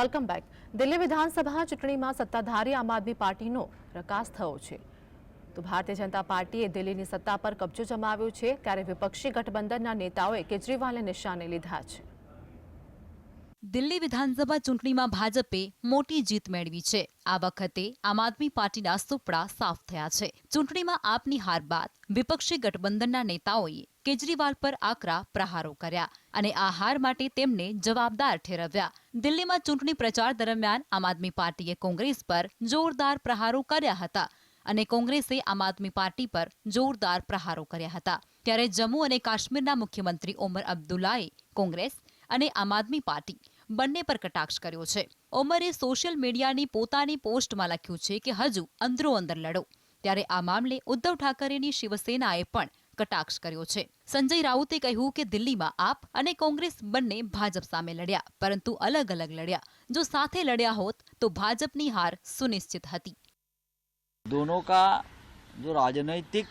Welcome back Delhi વિધાનસભા ચૂંટણીમાં સત્તાધારી આમ આદમી પાર્ટીનો રકાસ થયો છે તો ભારતીય જનતા પાર્ટીએ દિલ્હીની સત્તા પર કબજો જમાવ્યો છે ત્યારે વિપક્ષી ગઠબંધનના નેતાઓએ કેજરીવાલને નિશાને લીધા છે દિલ્હી વિધાનસભા ચૂંટણીમાં ભાજપે મોટી જીત મેળવી છે આ વખતે આમ આદમી પાર્ટીના સુપડા સાફ થયા છે ચૂંટણીમાં આપની હાર બાદ વિપક્ષી ગઠબંધનના નેતાઓએ કેજરીવાલ પર આકરા પ્રહારો કર્યા અને આ હાર માટે તેમને જવાબદાર ઠેરવ્યા દિલ્હીમાં ચૂંટણી પ્રચાર દરમિયાન આમ આદમી પાર્ટીએ કોંગ્રેસ પર જોરદાર પ્રહારો કર્યા હતા અને કોંગ્રેસે આમ આદમી પાર્ટી પર જોરદાર પ્રહારો કર્યા હતા ત્યારે જમ્મુ અને કાશ્મીરના મુખ્યમંત્રી ઓમર અબ્દુલ્લાએ કોંગ્રેસ અને આમ આદમી પાર્ટી બંને પર કટાક્ષ કર્યો છે ઓમરે સોશિયલ મીડિયાની પોતાની પોસ્ટમાં લખ્યું છે કે હજુ અંદરો લડો ત્યારે આ મામલે ઉદ્ધવ ઠાકરેની શિવસેનાએ પણ કટાક્ષ કર્યો છે સંજય રાઉતે કહ્યું કે દિલ્હીમાં આપ અને કોંગ્રેસ બંને ભાજપ સામે લડ્યા પરંતુ અલગ અલગ લડ્યા જો સાથે લડ્યા હોત તો ભાજપની હાર સુનિશ્ચિત હતી दोनों का जो राजनैतिक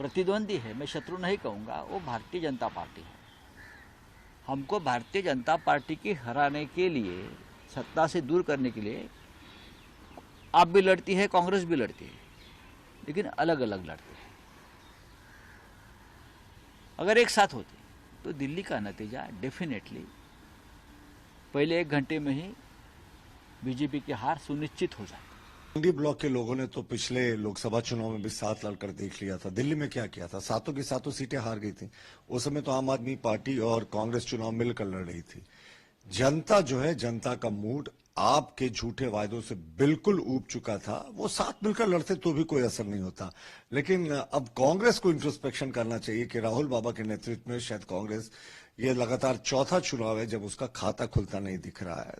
प्रतिद्वंदी है मैं शत्रु नहीं कहूँगा वो भारतीय जनता हमको भारतीय जनता पार्टी की हराने के लिए सत्ता से दूर करने के लिए आप भी लड़ती है कांग्रेस भी लड़ती है लेकिन अलग अलग लड़ते हैं अगर एक साथ होते तो दिल्ली का नतीजा डेफिनेटली पहले एक घंटे में ही बीजेपी की हार सुनिश्चित हो जाए हिंदी ब्लॉक के लोगों ने तो पिछले लोकसभा चुनाव में भी साथ लड़कर देख लिया था दिल्ली में क्या किया था सातों की सातों सीटें हार गई थी उस समय तो आम आदमी पार्टी और कांग्रेस चुनाव मिलकर लड़ रही थी जनता जो है जनता का मूड आपके झूठे वायदों से बिल्कुल ऊब चुका था वो साथ मिलकर लड़ते तो भी कोई असर नहीं होता लेकिन अब कांग्रेस को इंट्रोस्पेक्शन करना चाहिए कि राहुल बाबा के नेतृत्व में शायद कांग्रेस ये लगातार चौथा चुनाव है जब उसका खाता खुलता नहीं दिख रहा है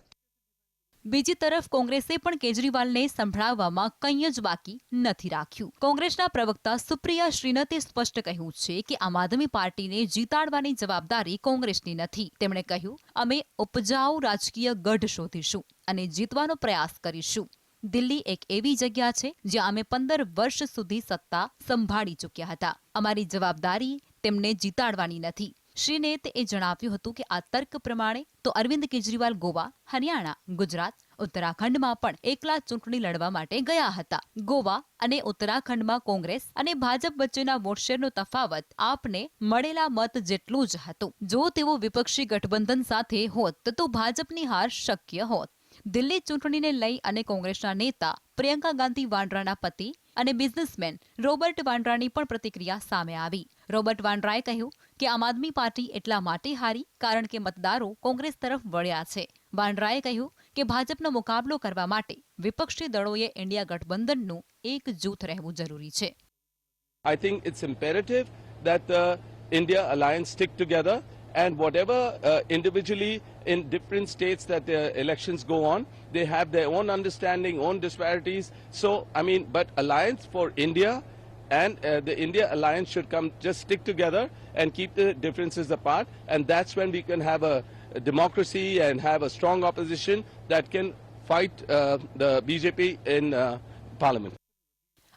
બીજી તરફ કોંગ્રેસે પણ કેજરીવાલને સંભળાવવામાં કંઈ જ બાકી નથી રાખ્યું કોંગ્રેસના પ્રવક્તા સુપ્રિયા શ્રીનતે સ્પષ્ટ કહ્યું છે કે આમ આદમી પાર્ટીને જીતાડવાની જવાબદારી કોંગ્રેસની નથી તેમણે કહ્યું અમે ઉપજાઉ રાજકીય ગઢ શોધીશું અને જીતવાનો પ્રયાસ કરીશું દિલ્હી એક એવી જગ્યા છે જ્યાં અમે પંદર વર્ષ સુધી સત્તા સંભાળી ચૂક્યા હતા અમારી જવાબદારી તેમને જીતાડવાની નથી શ્રી નેતે જણાવ્યું હતું કે આ તર્ક પ્રમાણે તો અરવિંદ કેજરીવાલ ગોવા હરિયાણા ગુજરાત ઉત્તરાખંડમાં પણ એકલા ચૂંટણી લડવા માટે ગયા હતા ગોવા અને ઉત્તરાખંડમાં કોંગ્રેસ અને ભાજપ વચ્ચેના વોટશેરનો તફાવત આપને મળેલા મત જેટલું જ હતું જો તેઓ વિપક્ષી ગઠબંધન સાથે હોત તો ભાજપની હાર શક્ય હોત દિલ્હી ચૂંટણીને લઈ અને કોંગ્રેસના નેતા પ્રિયંકા ગાંધી વાડ્રાના પતિ અને બિઝનેસમેન રોબર્ટ વાંડ્રાની પણ પ્રતિક્રિયા સામે આવી રોબર્ટ વાંડ્રાએ કહ્યું કે આમ આદમી પાર્ટી એટલા માટે હારી કારણ કે મતદારો કોંગ્રેસ તરફ વળ્યા છે વાંડ્રાએ કહ્યું કે ભાજપનો મુકાબલો કરવા માટે વિપક્ષી દળોએ ઇન્ડિયા ગઠબંધનનું એક જૂથ રહેવું જરૂરી છે આઈ think it's imperative that the uh, India alliance stick together and whatever uh, in different states that their elections go on. They have their own understanding, own disparities. So, I mean, but Alliance for India and uh, the India alliance should come just stick together and keep the differences apart and that's when we can have a, a democracy and have a strong opposition that can fight uh, the BJP in uh, parliament.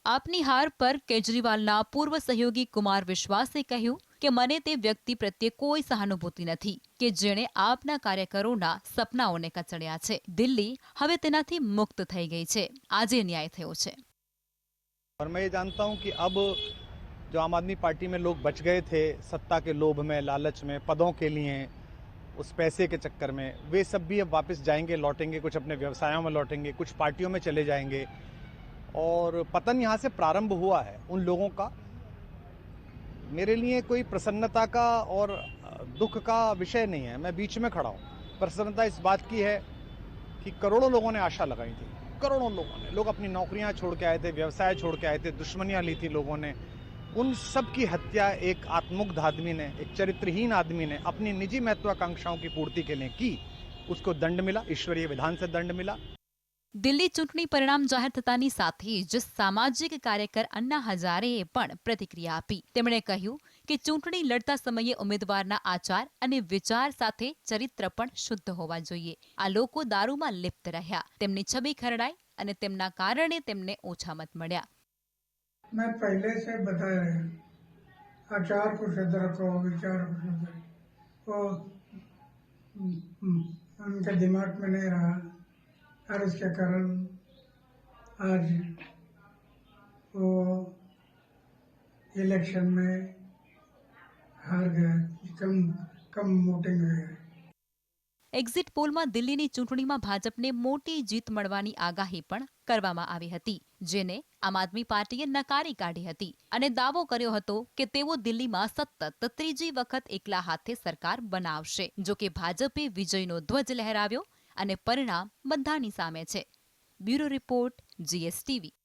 पर केजरीवाल પર पूर्व सहयोगी कुमार विश्वास વિશ્વાસે કહ્યું કે મને તે વ્યક્તિ પ્રત્યે કોઈ સહાનુભૂતિ નથી કે જેણે આપના કાર્યકરોના સપનાઓને કચડ્યા છે દિલ્હી હવે તેનાથી મુક્ત થઈ ગઈ છે આજે ન્યાય થયો છે और मैं ये जानता हूँ कि अब जो आम आदमी पार्टी में लोग बच गए थे सत्ता के लोभ में लालच में पदों के लिए उस पैसे के चक्कर में वे सब भी अब वापस जाएंगे लौटेंगे कुछ अपने व्यवसायों में लौटेंगे कुछ पार्टियों में चले जाएंगे और पतन यहाँ से प्रारंभ हुआ है उन लोगों का मेरे लिए कोई प्रसन्नता का और दुख का विषय नहीं है मैं बीच में खड़ा हूँ प्रसन्नता इस बात की है कि करोड़ों लोगों ने आशा लगाई थी करोड़ों लोगों ने लोग अपनी नौकरियाँ छोड़ के आए थे व्यवसाय छोड़ के आए थे दुश्मनियाँ ली थी लोगों ने उन सब की हत्या एक आत्मुग्ध आदमी ने एक चरित्रहीन आदमी ने अपनी निजी महत्वाकांक्षाओं की पूर्ति के लिए की उसको दंड मिला ईश्वरीय विधान से दंड मिला દિલ્હી ચૂંટણી પરિણામ જાહેર થતાની સાથે જ સામાજિક કાર્યકર અન્ના હઝારે પણ પ્રતિક્રિયા આપી તેમણે કહ્યું કે ચૂંટણી લડતા સમયે ઉમેદવારના આચાર અને વિચાર સાથે ચરિત્ર પણ શુદ્ધ હોવા જોઈએ આ લોકો दारूમાં લપત રહ્યા તેમની છબી ખરડાઈ અને તેના કારણે તેમણે ઓછા મત મળ્યા મેં પહેલાય સાહેબ બતાવ્યા છે આચાર કુછેદ્રક હો વિચાર કુછેદ્રક ઓ હમ હમ અને ડિમાર્ટમેન રહ્યા આરિસ કે કારણ આજ ઓ ઇલેક્શન મે હાર ગયા કમ કમ મોટે ના એક્ઝિટ પોલ માં દિલ્હી ની ચૂંટણી માં ભાજપ ને મોટી જીત મળવાની આગાહી પણ કરવામાં આવી હતી જેને આમ આદમી પાર્ટી એ નકારી કાઢી હતી અને દાવો કર્યો હતો કે તેવો દિલ્હી માં સતત ત્રીજી વખત એકલા હાથે સરકાર બનાવશે જો કે ભાજપે વિજય નો ધ્વજ લહેરાવ્યો અને પરિણામ બધાની સામે છે બ્યુરો રિપોર્ટ જીએસટીવી